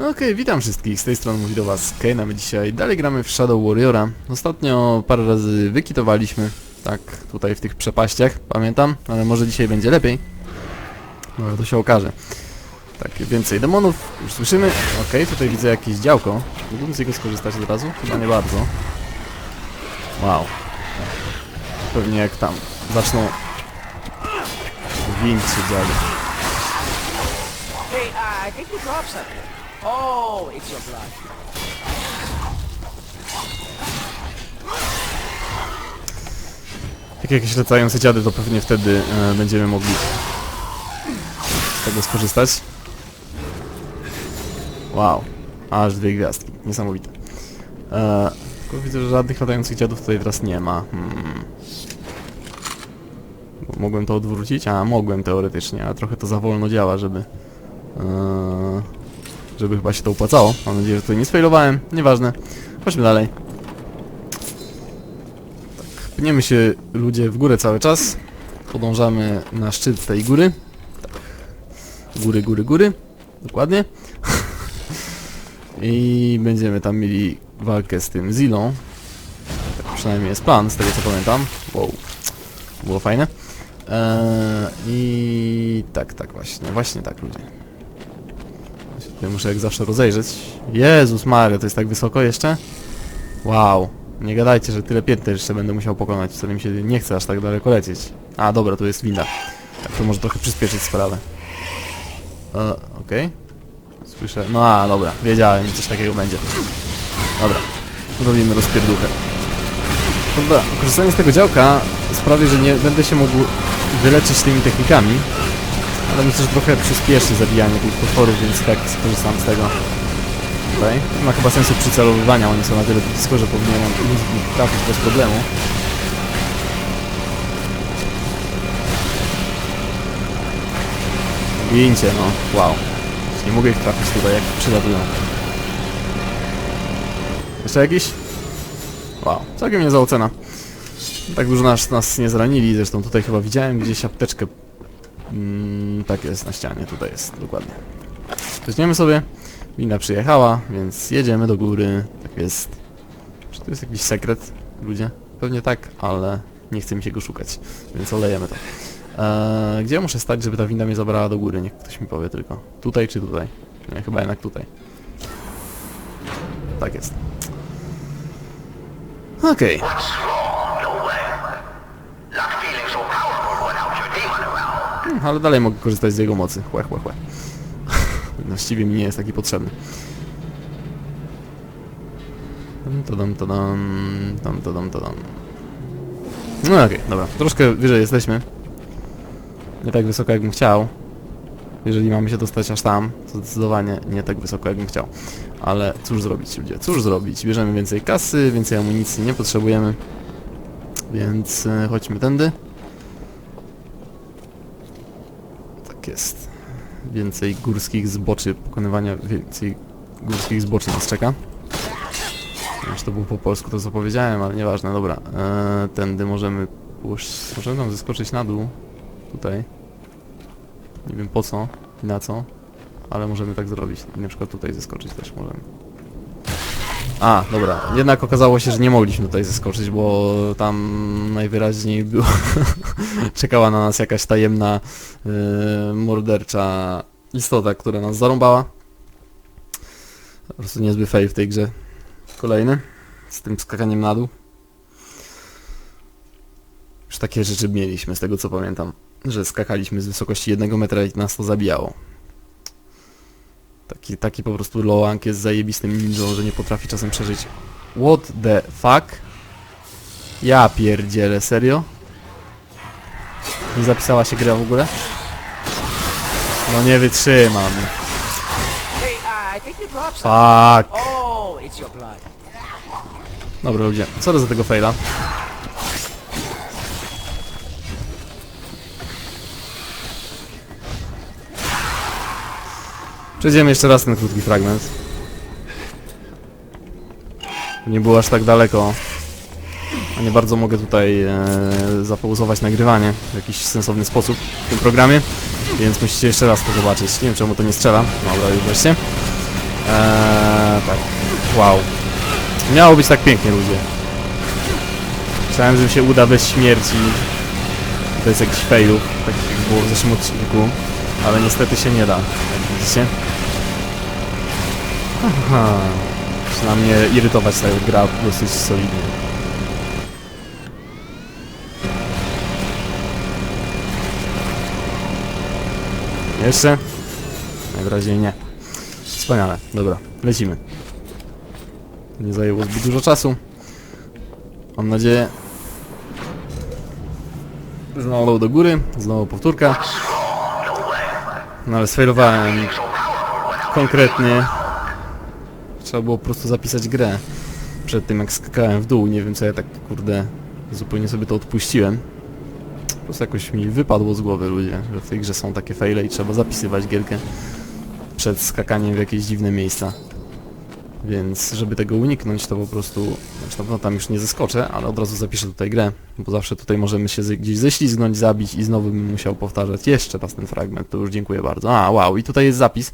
Okej, witam wszystkich, z tej strony mówi do was Kane, my dzisiaj dalej gramy w Shadow Warriora. Ostatnio parę razy wykitowaliśmy, tak, tutaj w tych przepaściach, pamiętam, ale może dzisiaj będzie lepiej. No to się okaże. Tak, więcej demonów, już słyszymy. Okej, tutaj widzę jakieś działko. Mógłbym z niego skorzystać od razu? Chyba nie bardzo. Wow. Pewnie jak tam zaczną większe działy. Hey, uh, I think you dropped something. Oh, it's your blood. Jak jakieś lecające dziady, to pewnie wtedy e, będziemy mogli z tego skorzystać. Wow, aż dwie gwiazdki, niesamowite. E, tylko widzę, że żadnych latających dziadów tutaj teraz nie ma. Hmm. Mogłem to odwrócić? A, mogłem teoretycznie, ale trochę to za wolno działa, żeby... E, żeby chyba się to opłacało. Mam nadzieję, że tutaj nie sfailowałem. Nieważne. Chodźmy dalej. Pniemy się ludzie w górę cały czas. Podążamy na szczyt tej góry. Tak. Góry, góry, góry. Dokładnie. I będziemy tam mieli walkę z tym Zilą. Tak przynajmniej jest plan, z tego co pamiętam. Wow. Było fajne. Eee, I tak, tak właśnie. Właśnie tak ludzie. Muszę jak zawsze rozejrzeć. Jezus Maria, to jest tak wysoko jeszcze? Wow. Nie gadajcie, że tyle pięter jeszcze będę musiał pokonać, wcale mi się nie chce aż tak daleko lecieć. A, dobra, tu jest winda. Tak, to może trochę przyspieszyć sprawę. E, okej. Słyszę... No a, dobra, wiedziałem, coś takiego będzie. Dobra, robimy rozpierduchę. Dobra, korzystanie z tego działka sprawi, że nie będę się mógł wyleczyć tymi technikami, ale myślę, że trochę przyspieszy zabijanie tych potworów, więc tak skorzystam z tego. Tutaj. Nie ma chyba sensu przycelowywania, one są na tyle blisko, że powinienem w nich trafić bez problemu. Gincie, no. Wow. Nie mogę ich trafić tutaj, jak przylatują. Jeszcze jakiś? Wow, całkiem niezła ocena. Tak dużo nas, nas nie zranili, zresztą tutaj chyba widziałem gdzieś apteczkę. Mm, tak jest, na ścianie, tutaj jest, dokładnie. Weźmiemy sobie. Winda przyjechała, więc jedziemy do góry. Tak jest. Czy to jest jakiś sekret, ludzie? Pewnie tak, ale nie chce mi się go szukać, więc olejemy to. Eee, gdzie muszę stać, żeby ta winda mnie zabrała do góry? Niech ktoś mi powie tylko. Tutaj czy tutaj? Nie, chyba jednak tutaj. Tak jest. Okej. Ale dalej mogę korzystać z jego mocy. Chłe, chłe, chłe. Właściwie mi nie jest taki potrzebny. Tadam, tadam, tam, tadam, tadam. No okej, dobra. Troszkę wyżej jesteśmy. Nie tak wysoko jakbym chciał. Jeżeli mamy się dostać aż tam, to zdecydowanie nie tak wysoko jakbym chciał. Ale cóż zrobić ludzie, cóż zrobić? Bierzemy więcej kasy, więcej amunicji nie potrzebujemy. Więc e, chodźmy tędy. Jest więcej górskich zboczy, pokonywania więcej górskich zboczy nas czeka. Czy to było po polsku to co powiedziałem, ale nieważne, dobra. Eee, tędy możemy możemy tam zeskoczyć na dół, tutaj. Nie wiem po co i na co, ale możemy tak zrobić. I na przykład tutaj zeskoczyć też możemy. A, dobra. Jednak okazało się, że nie mogliśmy tutaj zeskoczyć, bo tam najwyraźniej było czekała na nas jakaś tajemna yy, mordercza istota, która nas zarąbała. Po prostu niezły fail w tej grze. Kolejny. Z tym skakaniem na dół. Już takie rzeczy mieliśmy, z tego co pamiętam. Że skakaliśmy z wysokości jednego metra i nas to zabijało. Taki, taki po prostu Loank jest zajebistym ninją, że nie potrafi czasem przeżyć. What the fuck? Ja pierdzielę, serio? Nie zapisała się gra w ogóle? No nie wytrzymam. Fuck. Oh. Dobra ludzie, co do za tego faila? Przejdziemy jeszcze raz ten krótki fragment. Nie było aż tak daleko. A nie bardzo mogę tutaj e, zapauzować nagrywanie w jakiś sensowny sposób w tym programie. Więc musicie jeszcze raz to zobaczyć. Nie wiem czemu to nie strzela. Dobra, już wreszcie. Eee, tak. Wow. Miało być tak pięknie, ludzie. Myślałem, że mi się uda bez śmierci. To jest jakiś failów, tak jak było w zeszłym odcinku. Ale niestety się nie da, jak widzicie. Aha. Zaczyna mnie irytować ta gra dosyć solidnie. Jeszcze? Najwyraźniej nie. Wspaniale, dobra, lecimy. Nie zajęło zbyt dużo czasu. Mam nadzieję. Znowu do góry, znowu powtórka. No ale sfailowałem konkretnie. Trzeba było po prostu zapisać grę przed tym jak skakałem w dół. Nie wiem co ja tak kurde zupełnie sobie to odpuściłem. Po prostu jakoś mi wypadło z głowy ludzie, że w tej grze są takie faile i trzeba zapisywać gierkę przed skakaniem w jakieś dziwne miejsca. Więc żeby tego uniknąć, to po prostu, znaczy na pewno tam już nie zeskoczę, ale od razu zapiszę tutaj grę, bo zawsze tutaj możemy się gdzieś ześlizgnąć, zabić i znowu bym musiał powtarzać jeszcze raz ten fragment, to już dziękuję bardzo. A, wow, i tutaj jest zapis.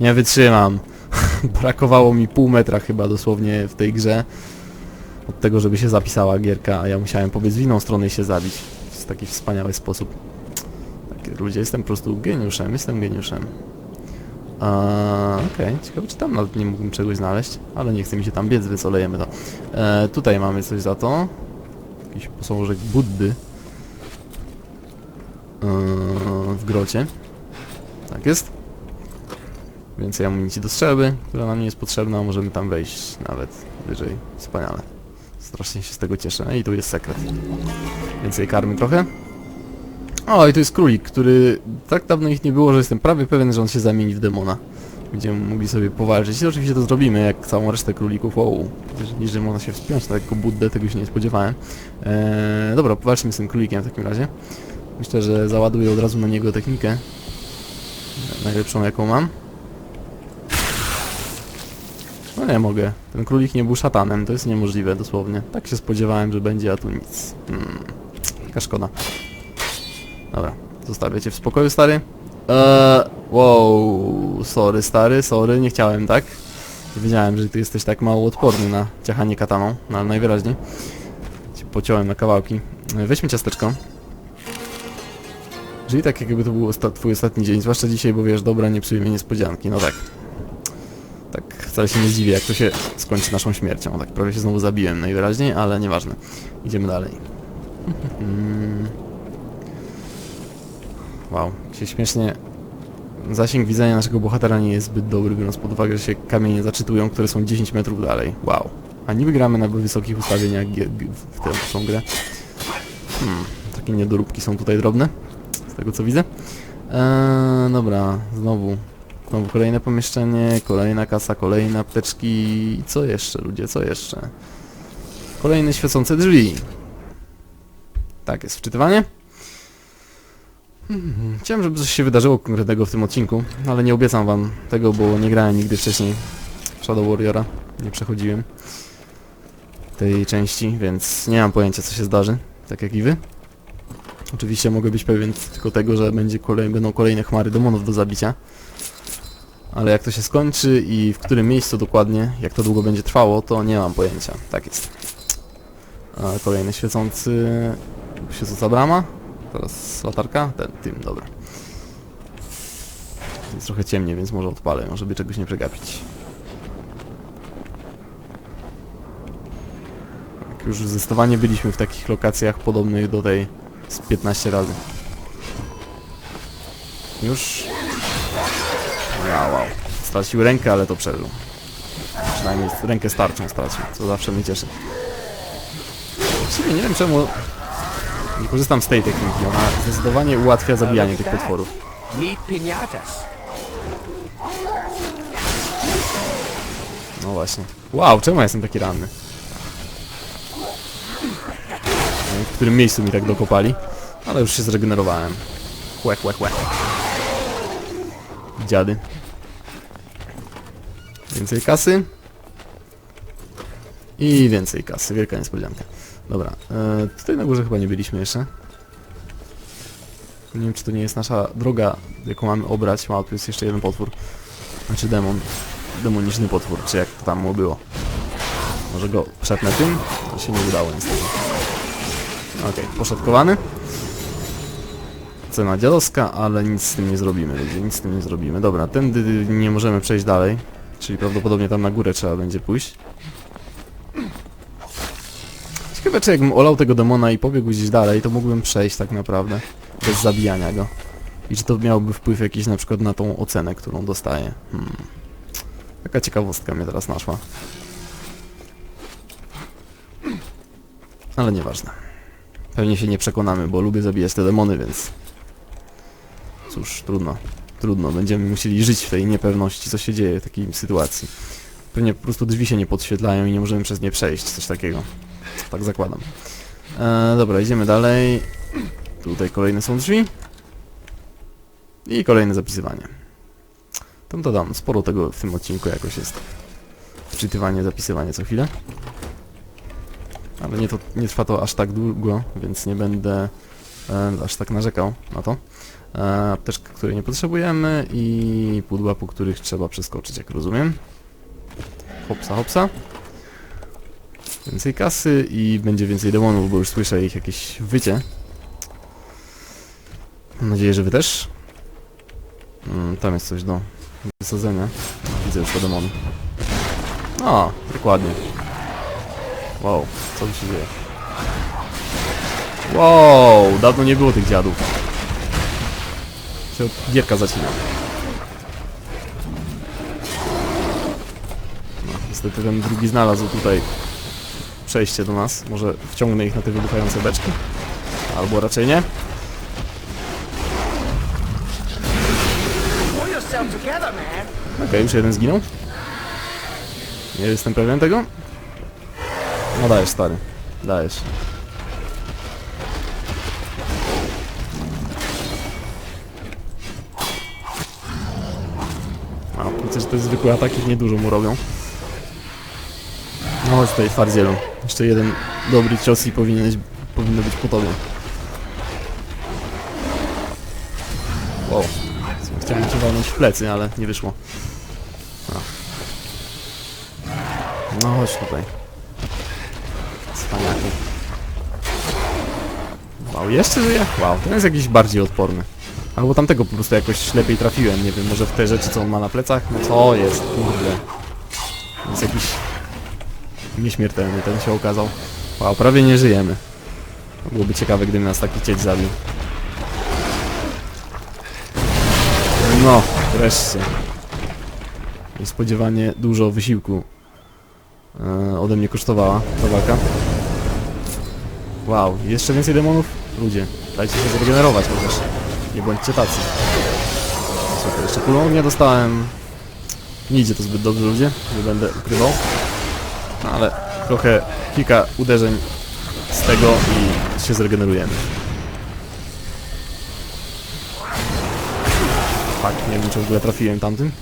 Nie wytrzymam. Brakowało mi pół metra chyba dosłownie w tej grze od tego, żeby się zapisała gierka, a ja musiałem pobiec w inną stronę i się zabić. W taki wspaniały sposób. Takie ludzie, jestem po prostu geniuszem, jestem geniuszem. Eee, Okej, ciekawe czy tam nawet nie mógłbym czegoś znaleźć, ale nie chce mi się tam biec, więc olejemy to. Eee, tutaj mamy coś za to. Jakiś posążek Buddy. Eee, w grocie. Tak jest. Więcej amunicji do strzelby, która nam nie jest potrzebna, możemy tam wejść nawet wyżej. Wspaniale. Strasznie się z tego cieszę. No I tu jest sekret. Więcej karmy trochę. O, i to jest królik, który tak dawno ich nie było, że jestem prawie pewien, że on się zamieni w demona. Będziemy mogli sobie powalczyć. I oczywiście to zrobimy, jak całą resztę królików. Wow, że można się wspiąć na taką buddę, tego się nie spodziewałem. Eee, dobra, powalczymy z tym królikiem w takim razie. Myślę, że załaduję od razu na niego technikę. Najlepszą jaką mam. No nie mogę. Ten królik nie był szatanem, to jest niemożliwe dosłownie. Tak się spodziewałem, że będzie, a tu nic. Hmm. Taka szkoda. Dobra, zostawię cię w spokoju, stary. Eee, wow, sorry, stary, sorry, nie chciałem, tak? Wiedziałem, że ty jesteś tak mało odporny na ciachanie kataną, no ale najwyraźniej. Cię pociąłem na kawałki. E, Weźmy ciasteczko. Czyli tak jakby to był osta twój ostatni dzień, zwłaszcza dzisiaj, bo wiesz, dobra, nie mnie niespodzianki, no tak. Tak, wcale się nie dziwię, jak to się skończy naszą śmiercią. Tak, prawie się znowu zabiłem najwyraźniej, ale nieważne. Idziemy dalej. Mm. Wow, się śmiesznie... Zasięg widzenia naszego bohatera nie jest zbyt dobry, biorąc pod uwagę, że się kamienie zaczytują, które są 10 metrów dalej. Wow. A niby gramy na wysokich ustawieniach w tę tą grę. Hmm, takie niedoróbki są tutaj drobne, z tego co widzę. Eee, dobra, znowu. Znowu kolejne pomieszczenie, kolejna kasa, kolejne apteczki. Co jeszcze, ludzie, co jeszcze? Kolejne świecące drzwi. Tak jest, wczytywanie. Mhm. Chciałem, żeby coś się wydarzyło konkretnego w tym odcinku, ale nie obiecam wam tego, bo nie grałem nigdy wcześniej Shadow Warriora. Nie przechodziłem tej części, więc nie mam pojęcia co się zdarzy, tak jak i wy. Oczywiście mogę być pewien tylko tego, że będzie kolej, będą kolejne chmary demonów do zabicia. Ale jak to się skończy i w którym miejscu dokładnie, jak to długo będzie trwało, to nie mam pojęcia. Tak jest. Kolejny świecący... Świecąca brama. Teraz latarka? Ten, tym, dobra. Jest trochę ciemniej, więc może odpalę, żeby czegoś nie przegapić. Jak już zdecydowanie byliśmy w takich lokacjach podobnych do tej z 15 razy. Już... Wow, wow. Stracił rękę, ale to przeżył. Przynajmniej rękę starczą stracił, co zawsze mnie cieszy. Właściwie nie wiem czemu nie korzystam z tej techniki, ona zdecydowanie ułatwia zabijanie tych potworów. No właśnie. Wow, czemu ja jestem taki ranny? W którym miejscu mi tak dokopali, ale już się zregenerowałem. Łek, łek, łek. Dziady. Więcej kasy. I więcej kasy, wielka niespodzianka. Dobra, e, tutaj na górze chyba nie byliśmy jeszcze. Nie wiem, czy to nie jest nasza droga, jaką mamy obrać. Wow, tu jest jeszcze jeden potwór. Znaczy demon. demoniczny potwór, czy jak to tam mu było. Może go przetnę tym? To się nie udało niestety. Okej, poszatkowany. Cena dziadowska, ale nic z tym nie zrobimy, ludzie, nic z tym nie zrobimy. Dobra, tędy nie możemy przejść dalej, czyli prawdopodobnie tam na górę trzeba będzie pójść. Ciekawe, czy jakbym olał tego demona i pobiegł gdzieś dalej, to mógłbym przejść tak naprawdę, bez zabijania go. I czy to miałoby wpływ jakiś na przykład na tą ocenę, którą dostaję. Hmm. Taka ciekawostka mnie teraz naszła. Ale nieważne. Pewnie się nie przekonamy, bo lubię zabijać te demony, więc... Cóż, trudno. Trudno, będziemy musieli żyć w tej niepewności, co się dzieje w takiej sytuacji. Pewnie po prostu drzwi się nie podświetlają i nie możemy przez nie przejść, coś takiego. Tak zakładam. E, dobra, idziemy dalej. Tutaj kolejne są drzwi. I kolejne zapisywanie. Tam to dam, sporo tego w tym odcinku jakoś jest. Wczytywanie, zapisywanie co chwilę. Ale nie, to, nie trwa to aż tak długo, więc nie będę e, aż tak narzekał na to. E, apteczka, której nie potrzebujemy i pudła, po których trzeba przeskoczyć, jak rozumiem. Hopsa, hopsa. Więcej kasy i będzie więcej demonów, bo już słyszę ich jakieś wycie. Mam nadzieję, że wy też. Mm, tam jest coś do wysadzenia. Widzę już to demon. O, dokładnie. Wow, co tu się dzieje? Wow, dawno nie było tych dziadów. Się gierka zacina. No, niestety ten drugi znalazł tutaj przejście do nas. Może wciągnę ich na te wybuchające beczki? Albo raczej nie. Okej, już jeden zginął. Nie jestem pewien tego. No dajesz, stary. Dajesz. Te zwykłe ataki niedużo mu robią. No chodź tutaj, twardzielu. Jeszcze jeden dobry cios i powinieneś, powinno być po tobie. Wow. Chciałem cię walnąć w plecy, ale nie wyszło. No, no chodź tutaj. Cwaniaku. Wow, jeszcze żyje? Wow, ten jest jakiś bardziej odporny. Albo tamtego po prostu jakoś lepiej trafiłem, nie wiem, może w te rzeczy co on ma na plecach? No co jest, kurde. Jest jakiś... Nieśmiertelny ten się okazał. Wow, prawie nie żyjemy. Byłoby ciekawe, gdyby nas taki cieć zabił. No, wreszcie. Niespodziewanie dużo wysiłku e, ode mnie kosztowała ta walka. Wow, jeszcze więcej demonów? Ludzie, dajcie się zregenerować chociaż. Nie bądźcie tacy. Super, jeszcze kulą nie dostałem. Nie idzie to zbyt dobrze ludzie, nie będę ukrywał. No, ale trochę kilka uderzeń z tego i się zregenerujemy. Tak, nie wiem czy w ogóle trafiłem tamtym.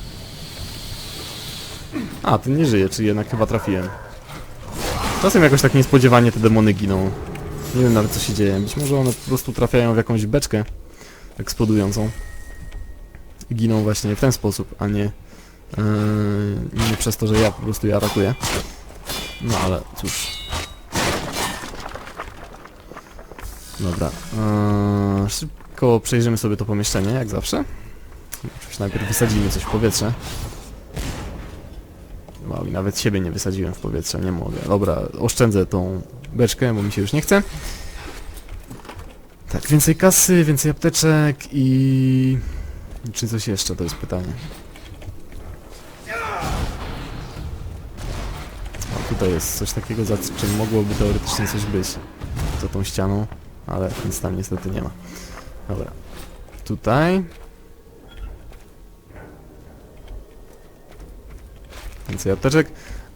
A, ten nie żyje, czyli jednak chyba trafiłem. Czasem jakoś tak niespodziewanie te demony giną. Nie wiem nawet co się dzieje. Być może one po prostu trafiają w jakąś beczkę eksplodującą. Giną właśnie w ten sposób, a nie, yy, nie przez to, że ja po prostu je atakuję. No ale cóż. Dobra. Yy, szybko przejrzymy sobie to pomieszczenie, jak zawsze. Oczywiście najpierw wysadzimy coś w powietrze. Wow, i nawet siebie nie wysadziłem w powietrze, nie mogę. Dobra, oszczędzę tą beczkę, bo mi się już nie chce. Tak, więcej kasy, więcej apteczek i... Czy coś jeszcze, to jest pytanie. O, tutaj jest coś takiego, za czym mogłoby teoretycznie coś być. Za tą ścianą, ale nic tam niestety nie ma. Dobra. Tutaj. Więcej apteczek.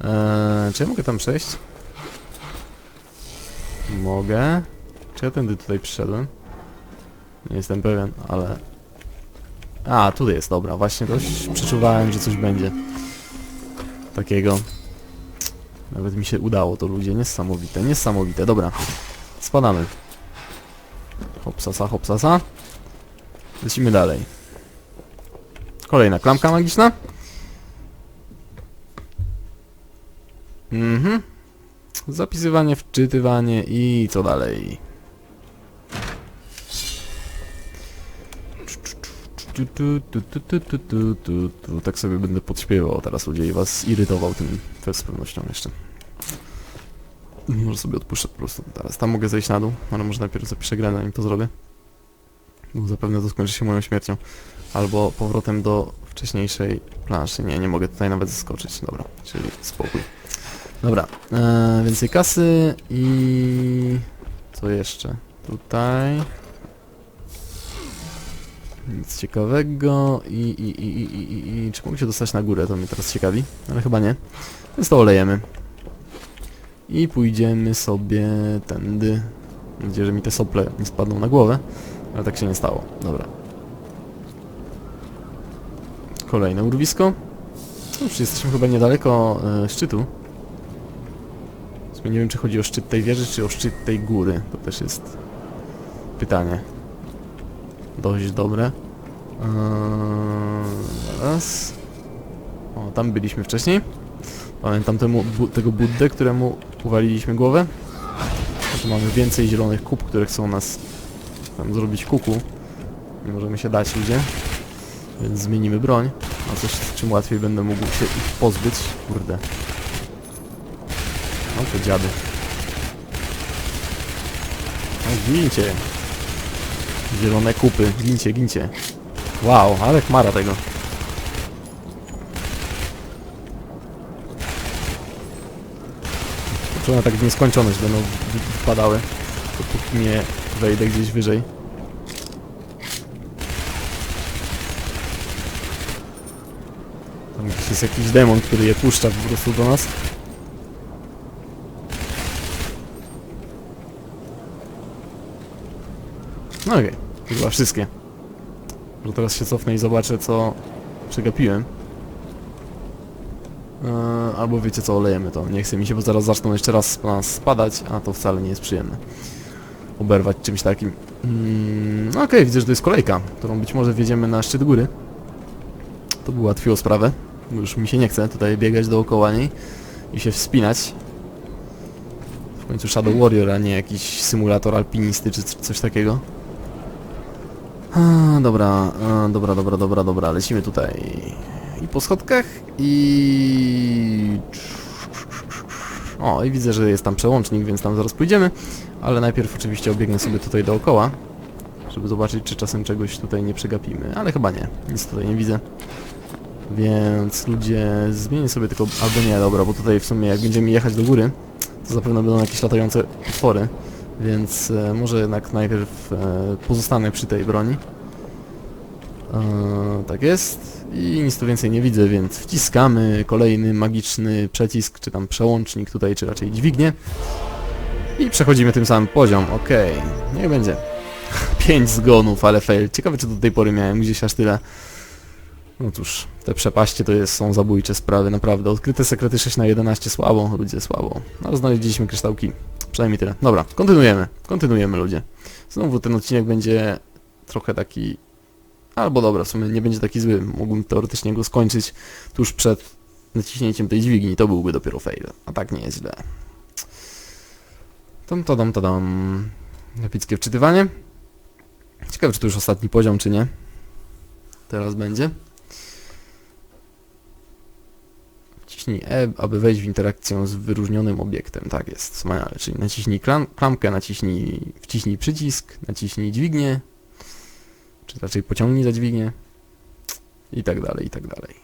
Eee, czy ja mogę tam przejść? Mogę. Czy ja tędy tutaj przyszedłem? Nie jestem pewien, ale... A, tutaj jest, dobra. Właśnie dość przeczuwałem, że coś będzie. Takiego. Nawet mi się udało to, ludzie. Niesamowite, niesamowite. Dobra. Spadamy. Hopsasa, hopsasa. Lecimy dalej. Kolejna klamka magiczna. Mhm. Zapisywanie, wczytywanie i co dalej? Tak sobie będę podśpiewał teraz ludzie i was irytował tym też z pewnością jeszcze. Może sobie odpuszczę po prostu teraz. Tam mogę zejść na dół, ale może najpierw zapiszę grę, zanim to zrobię. Bo zapewne to skończy się moją śmiercią. Albo powrotem do wcześniejszej planszy. Nie, nie mogę tutaj nawet zeskoczyć. Dobra, czyli spokój. Dobra, e, więcej kasy i... Co jeszcze? Tutaj... Nic ciekawego i, i, i, i, i, i, czy mogę się dostać na górę, to mnie teraz ciekawi, ale chyba nie. Więc to olejemy. I pójdziemy sobie tędy. Mam nadzieję, że mi te sople nie spadną na głowę, ale tak się nie stało. Dobra. Kolejne urwisko. Już jesteśmy chyba niedaleko e, szczytu. Nie wiem, czy chodzi o szczyt tej wieży, czy o szczyt tej góry. To też jest pytanie. Dość dobre. Eee, raz. O, tam byliśmy wcześniej. Pamiętam temu, bu, tego Buddę, któremu uwaliliśmy głowę. Tu mamy więcej zielonych kup, które chcą nas tam zrobić kuku. Nie możemy się dać ludzie. Więc zmienimy broń. A coś, czym łatwiej będę mógł się ich pozbyć. Kurde. No to dziady. No. Zielone kupy. Gincie, gincie. Wow, ale chmara tego. Czy one tak w nieskończoność będą w- wpadały, dopóki nie wejdę gdzieś wyżej. Tam gdzieś jest jakiś demon, który je puszcza po prostu do nas. No okej, to chyba wszystkie. Może teraz się cofnę i zobaczę co przegapiłem. Eee, albo wiecie co, olejemy to. Nie chce mi się, bo zaraz zaczną jeszcze raz nas spadać, a to wcale nie jest przyjemne. Oberwać czymś takim. Mm, no Okej, widzę, że to jest kolejka, którą być może wjedziemy na szczyt góry. To by ułatwiło sprawę. Już mi się nie chce tutaj biegać dookoła niej i się wspinać. W końcu Shadow Warrior, a nie jakiś symulator alpinisty czy coś takiego. Dobra, dobra, dobra, dobra, dobra, lecimy tutaj. I po schodkach i... O, i widzę, że jest tam przełącznik, więc tam zaraz pójdziemy. Ale najpierw oczywiście obiegnę sobie tutaj dookoła, żeby zobaczyć, czy czasem czegoś tutaj nie przegapimy. Ale chyba nie, nic tutaj nie widzę. Więc ludzie, zmienię sobie tylko... Albo nie, dobra, bo tutaj w sumie jak będziemy jechać do góry, to zapewne będą jakieś latające potwory. Więc e, może jednak najpierw e, pozostanę przy tej broni. E, tak jest. I nic tu więcej nie widzę, więc wciskamy kolejny magiczny przycisk, czy tam przełącznik tutaj, czy raczej dźwignię. I przechodzimy tym samym poziom, okej. Niech będzie. 5 zgonów, ale fail. Ciekawe, czy do tej pory miałem gdzieś aż tyle. No cóż, te przepaście to jest, są zabójcze sprawy, naprawdę. Odkryte sekrety 6 na 11 słabo, ludzie słabo. No, ale znaleźliśmy kryształki. Przynajmniej tyle. Dobra, kontynuujemy. Kontynuujemy, ludzie. Znowu ten odcinek będzie trochę taki... Albo dobra, w sumie nie będzie taki zły. Mógłbym teoretycznie go skończyć tuż przed naciśnięciem tej dźwigni. To byłby dopiero fail. A tak nie jest źle. Tam, tadam, tadam. Epickie wczytywanie. Ciekawe, czy to już ostatni poziom, czy nie. Teraz będzie. Wciśnij E, aby wejść w interakcję z wyróżnionym obiektem. Tak jest, wspaniale. Czyli naciśnij klam klamkę, naciśnij, wciśnij przycisk, naciśnij dźwignię, czy raczej pociągnij za dźwignię i tak dalej, i tak dalej.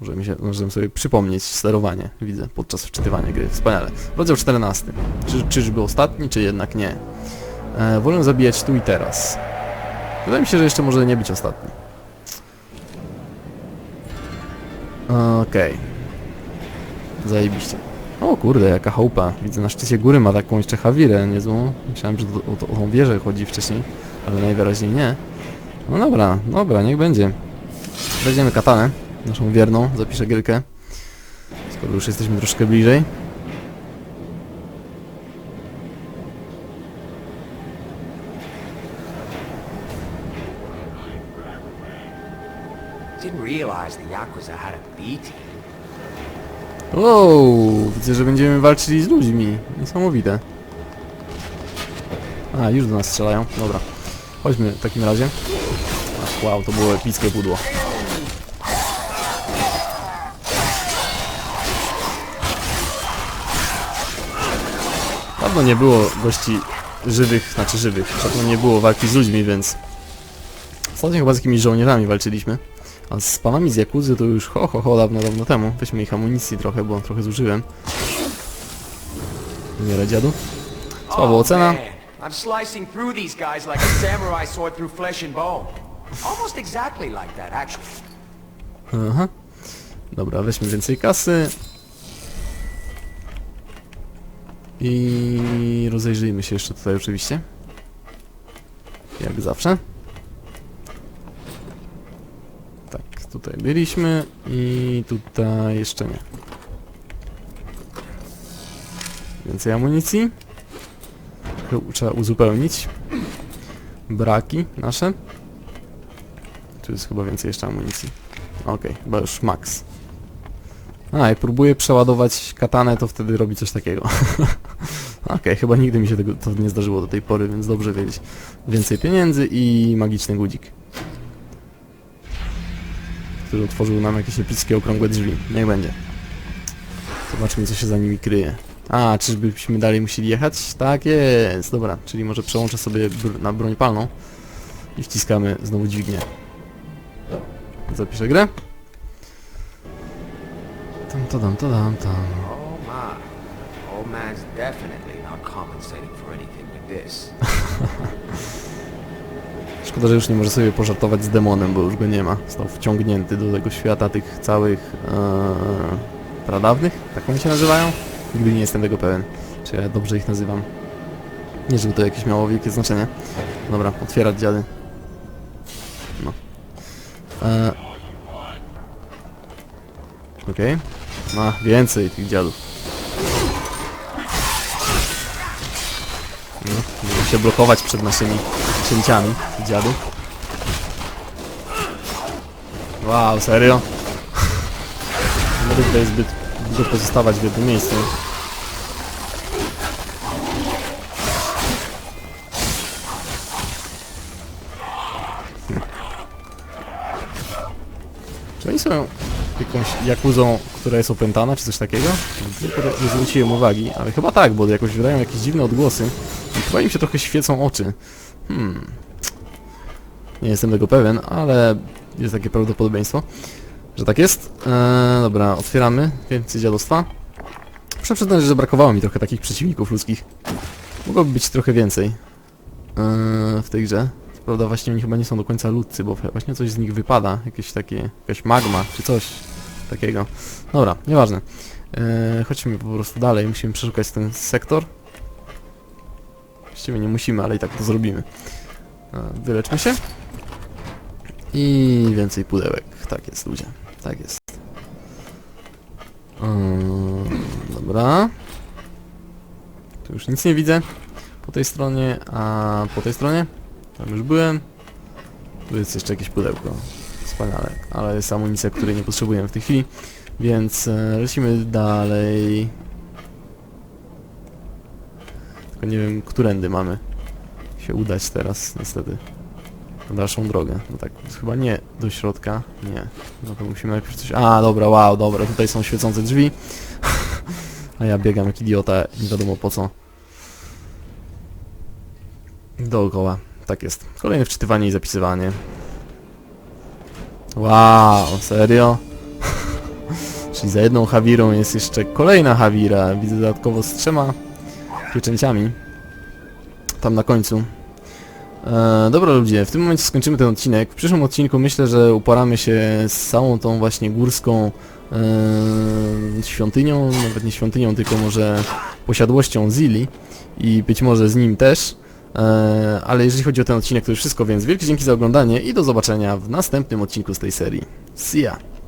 Możemy, się, możemy sobie przypomnieć sterowanie, widzę, podczas wczytywania gry. Wspaniale. Rozdział 14. Czy, czyżby ostatni, czy jednak nie? E, wolę zabijać tu i teraz. Wydaje mi się, że jeszcze może nie być ostatni. Okej. Zajebiście. O kurde, jaka chałupa. Widzę na szczycie góry ma taką jeszcze hawirę niezłą. Myślałem, że o, o tą wieżę chodzi wcześniej, ale najwyraźniej nie. No dobra, dobra, niech będzie. Weźmiemy katanę, naszą wierną, zapiszę gierkę. Skoro już jesteśmy troszkę bliżej. Didn't realize the Yakuza had a B team. Wow, widzę, że będziemy walczyli z ludźmi. Niesamowite. A, już do nas strzelają. Dobra. Chodźmy w takim razie. Wow, to było epickie pudło. Dawno nie było gości żywych, znaczy żywych. Dawno nie było walki z ludźmi, więc... Ostatnio chyba z jakimiś żołnierzami walczyliśmy. A z panami z Jakuzy to już ho, ho, ho, dawno, dawno temu. Weźmy ich amunicji trochę, bo trochę zużyłem. Umieraj dziadu. Słaba ocena. man. I'm slicing through these guys like a samurai sword through flesh and bone. Almost exactly like that, actually. Aha. Dobra, weźmy więcej kasy. I rozejrzyjmy się jeszcze tutaj oczywiście. Jak zawsze. Tak, tutaj byliśmy i tutaj jeszcze nie. Więcej amunicji. Trzeba uzupełnić braki nasze. Tu jest chyba więcej jeszcze amunicji. Okej, chyba już max. A, jak próbuję przeładować katanę, to wtedy robi coś takiego. Okej, chyba nigdy mi się tego to nie zdarzyło do tej pory, więc dobrze wiedzieć. Więcej pieniędzy i magiczny gudzik. Który otworzył nam jakieś epickie okrągłe drzwi. Niech będzie. Zobaczmy, co się za nimi kryje. A, czyżbyśmy dalej musieli jechać? Tak jest, dobra. Czyli może przełączę sobie br na broń palną i wciskamy znowu dźwignię. Zapiszę grę. Tam, tadam, tadam, tam. Oh. Szkoda, że już nie może sobie pożartować z demonem, bo już go nie ma. Został wciągnięty do tego świata tych całych ee, pradawnych, tak oni się nazywają? Nigdy nie jestem tego pewien, czy ja dobrze ich nazywam. Nie, żeby to jakieś miało wielkie znaczenie. Dobra, otwierać dziady. No. E, Okej. Ma więcej tych dziadów. No, będą się blokować przed naszymi cięciami dziadów. Wow, serio? Nie mogę tutaj zbyt długo pozostawać w jednym miejscu. Czy oni są jakąś jakuzą, która jest opętana, czy coś takiego? Tylko nie zwróciłem uwagi, ale chyba tak, bo jakoś wydają jakieś dziwne odgłosy i chyba im się trochę świecą oczy. Hmm. Nie jestem tego pewien, ale jest takie prawdopodobieństwo, że tak jest. Eee, dobra, otwieramy. Więcej dziadostwa. Muszę przyznać, że brakowało mi trochę takich przeciwników ludzkich. Mogłoby być trochę więcej eee, w tej grze. Prawda właśnie oni chyba nie są do końca ludcy, bo właśnie coś z nich wypada. Jakieś takie, jakaś magma, czy coś takiego. Dobra, nieważne. Eee, chodźmy po prostu dalej, musimy przeszukać ten sektor. Właściwie nie musimy, ale i tak to zrobimy. Wyleczmy się. I więcej pudełek. Tak jest, ludzie. Tak jest. Dobra. Tu już nic nie widzę. Po tej stronie, a po tej stronie? Tam już byłem. Tu jest jeszcze jakieś pudełko. Wspaniale. Ale jest amunicja, której nie potrzebujemy w tej chwili. Więc e, lecimy dalej. Tylko nie wiem, którędy mamy się udać teraz, niestety. Na dalszą drogę. No tak, chyba nie do środka. Nie. No to musimy najpierw coś... A, dobra, wow, dobra, tutaj są świecące drzwi. A ja biegam jak idiota, nie wiadomo po co. Dookoła. Tak jest. Kolejne wczytywanie i zapisywanie. Wow, serio? Czyli za jedną Hawirą jest jeszcze kolejna Hawira. Widzę dodatkowo z trzema pieczęciami. Tam na końcu. E, dobra ludzie, w tym momencie skończymy ten odcinek. W przyszłym odcinku myślę, że uporamy się z całą tą właśnie górską e, świątynią, nawet nie świątynią, tylko może posiadłością Zili i być może z nim też. E, ale jeżeli chodzi o ten odcinek to już wszystko, więc wielkie dzięki za oglądanie i do zobaczenia w następnym odcinku z tej serii. See ya!